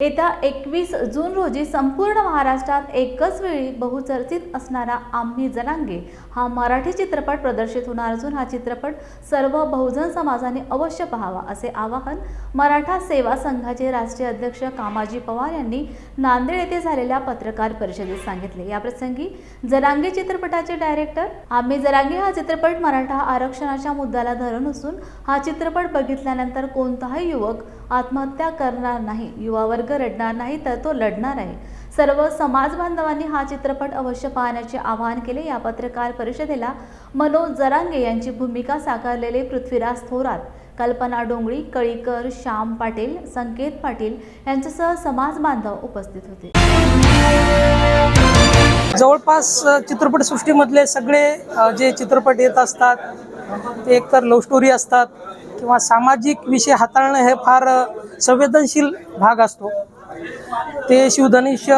येत्या एकवीस जून रोजी संपूर्ण महाराष्ट्रात एकच वेळी बहुचर्चित असणारा आम्ही जनांगे हा मराठी चित्रपट प्रदर्शित होणार असून हा चित्रपट सर्व बहुजन समाजाने अवश्य पाहावा असे आवाहन मराठा सेवा संघाचे राष्ट्रीय अध्यक्ष कामाजी पवार यांनी नांदेड येथे झालेल्या पत्रकार परिषदेत सांगितले. याप्रसंगी जनांगे चित्रपटाचे डायरेक्टर आम्ही जनांगे हा चित्रपट मराठा आरक्षणाच्या मुद्द्याला धरून असून हा चित्रपट बघितल्यानंतर कोणताही युवक आत्महत्या करणार नाही युवा वर्ग रडणार नाही तर तो लढणार आहे. सर्व समाज बांधवांनी हा चित्रपट अवश्य पाहण्याचे आवाहन केले. या पत्रकार परिषदेला मनोज जरांगे यांची भूमिका साकारलेले पृथ्वीराज थोरात कल्पना डोंगळी कळीकर श्याम पाटील संकेत पाटील यांच्यासह समाज बांधव उपस्थित होते. जवळपास चित्रपटसृष्टीमधले सगळे जे चित्रपट येत असतात ते एकतर लव्ह स्टोरी असतात किंवा सामाजिक विषय हाताळणं हे फार संवेदनशील भाग असतो. ते शिवधनुष्य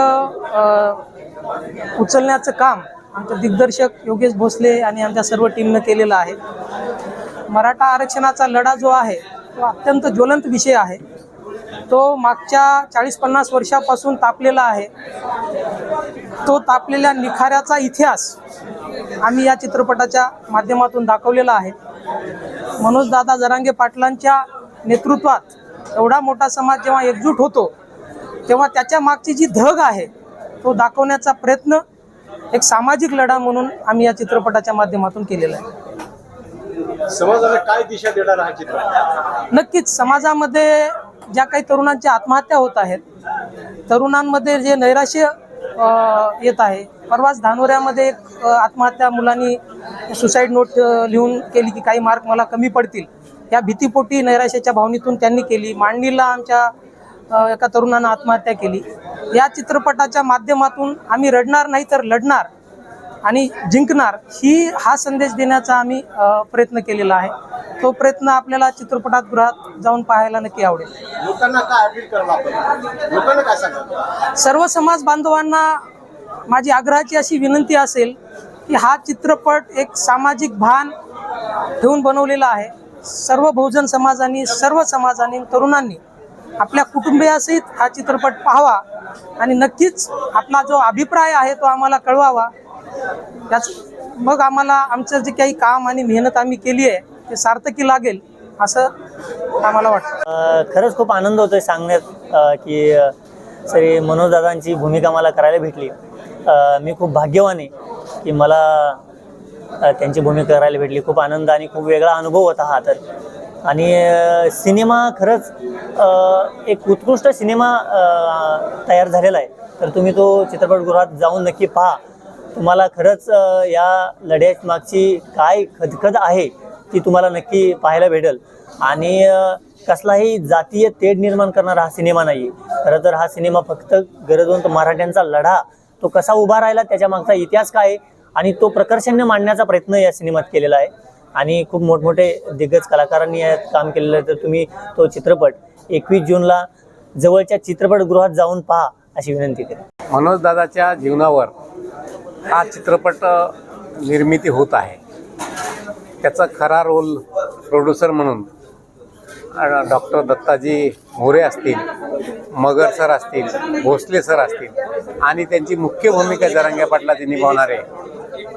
उचलण्याचं काम आमचे दिग्दर्शक योगेश भोसले आणि आमच्या सर्व टीमनं केलेलं आहे. मराठा आरक्षणाचा लढा जो आहे तो अत्यंत ज्वलंत विषय आहे. तो मागच्या चाळीस पन्नास वर्षापासून तापलेला आहे. तो तापलेल्या निखाऱ्याचा इतिहास आम्ही या चित्रपटाच्या माध्यमातून दाखवलेला आहे. मनोज दादा जरांगे पाटलांच्या नेतृत्वात एवढा मोठा समाज जेव्हा एकजूट होतो तेव्हा त्याच्या मागची जी धग आहे तो दाखवण्याचा प्रयत्न एक सामाजिक लढा म्हणून आम्ही या चित्रपटाच्या माध्यमातून केलेला आहे. समाजाला काय दिशा देणार हा चित्रपट नक्कीच समाजामध्ये ज्या काही तरुणांच्या आत्महत्या होत आहेत तरुणांमध्ये जे नैराश्य येत आहे. परवाच धानोऱ्यामध्ये एक आत्महत्या मुलांनी सुसाईड नोट लिहून केली की काही मार्क मला कमी पडतील. या भीतीपोटी नैराश्याच्या भावनेतून त्यांनी केली. मांडणीला आमच्या एका तरुणानं आत्महत्या केली. या चित्रपटाच्या माध्यमातून आम्ही रडणार नाही तर लढणार. आणि जिंकणार ही हा संदेश देण्याचा आम्ही प्रयत्न केलेला आहे. तो प्रयत्न आपल्याला चित्रपटात गृहात जाऊन पाहायला नक्की आवडेल. लोकांना काय अपील करायला आपण? लोकांना काय सांगा सर्व समाज बांधवांना माझी आग्रहाची अशी विनंती असेल की हा चित्रपट एक सामाजिक भान ठेवून बनवलेला आहे. सर्व बहुजन समाजाने सर्व समाजाने तरुणांनी आपल्या कुटुंबियासहित हा चित्रपट पाहावा आणि नक्कीच आपला जो अभिप्राय आहे तो आम्हाला कळवावा. त्याच मग आम्हाला आमचं जे काही काम आणि मेहनत आम्ही केली आहे ते सार्थकी लागेल असं आम्हाला वाटतं. खरंच खूप आनंद होतोय सांगण्यात की अ, श्री मनोजदादांची भूमिका मला करायला भेटली. मी खूप भाग्यवान आहे की मला त्यांची भूमिका करायला भेटली. खूप आनंद आणि खूप वेगळा अनुभव होता हा तर. आणि सिनेमा खरंच एक उत्कृष्ट सिनेमा तयार झालेला आहे. तर तुम्ही तो चित्रपटगृहात जाऊन नक्की पहा. तुम्हाला खरंच या लढ्यात मागची काय खदखद आहे ती तुम्हाला नक्की पाहायला भेटेल. आणि कसलाही जातीय तेढ निर्माण करणारा हा सिनेमा नाही. खरं तर हा सिनेमा फक्त गरजवंत मराठ्यांचा लढा तो कसा उभा राहिला त्याच्या मागचा इतिहास काय आहे आणि तो प्रकर्षाने मांडण्याचा प्रयत्न या सिनेमात केलेला आहे. आणि खूप मोठमोठे दिग्गज कलाकारांनी यात काम केलेलं आहे. तर तुम्ही तो चित्रपट एकवीस जूनला जवळच्या चित्रपटगृहात जाऊन पहा अशी विनंती करेन. मनोज दादाच्या जीवनावर हा चित्रपट निर्मिती होत आहे. त्याचा खरा रोल प्रोड्युसर म्हणून डॉक्टर दत्ताजी मोरे असतील मगर सर असतील भोसले सर असतील आणि त्यांची मुख्य भूमिका जरांग्या पाटलाचे निभावणारे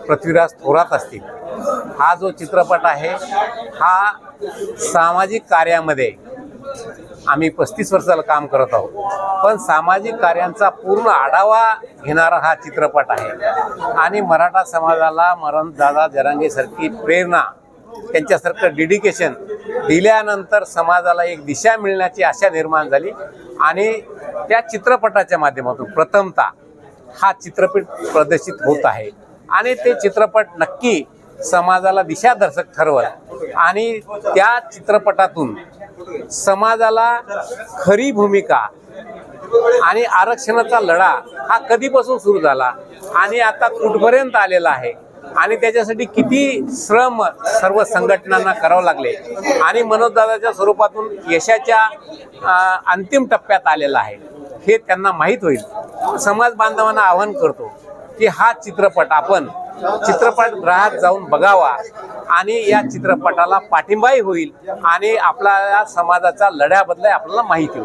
पृथ्वीराज थोरात असतील. हा जो चित्रपट आहे हा सामाजिक कार्यामध्ये आम्ही पस्तीस वर्षाला काम करत आहोत. पण सामाजिक कार्यांचा पूर्ण आढावा घेणारा हा चित्रपट आहे. आणि मराठा समाजाला मरणदादा जरांगेसारखी प्रेरणा त्यांच्यासारखं डेडिकेशन दिल्यानंतर समाजाला एक दिशा मिळण्याची आशा निर्माण झाली. आणि त्या चित्रपटाच्या माध्यमातून प्रथमता हा चित्रपट प्रदर्शित होत आहे. आणि ते चित्रपट नक्की समाजाला दिशादर्शक ठरवत आणि त्या चित्रपटातून समाजाला खरी भूमिका आणि आरक्षणाचा लढा हा कधीपासून सुरू झाला आणि आता कुठपर्यंत आलेला आहे आणि त्याच्यासाठी किती श्रम सर्व संघटनांना करावं लागले आणि मनोजदादाच्या स्वरूपातून यशाच्या अंतिम टप्प्यात आलेला आहे हे त्यांना माहीत होईल. समाज बांधवांना आवाहन करतो. की हा चित्रपट आपण चित्रपटगृहात जाऊन बघावा आणि या चित्रपटाला पाठिंबाही होईल आणि आपल्या समाजाचा लढ्याबद्दल आपल्याला माहिती होईल.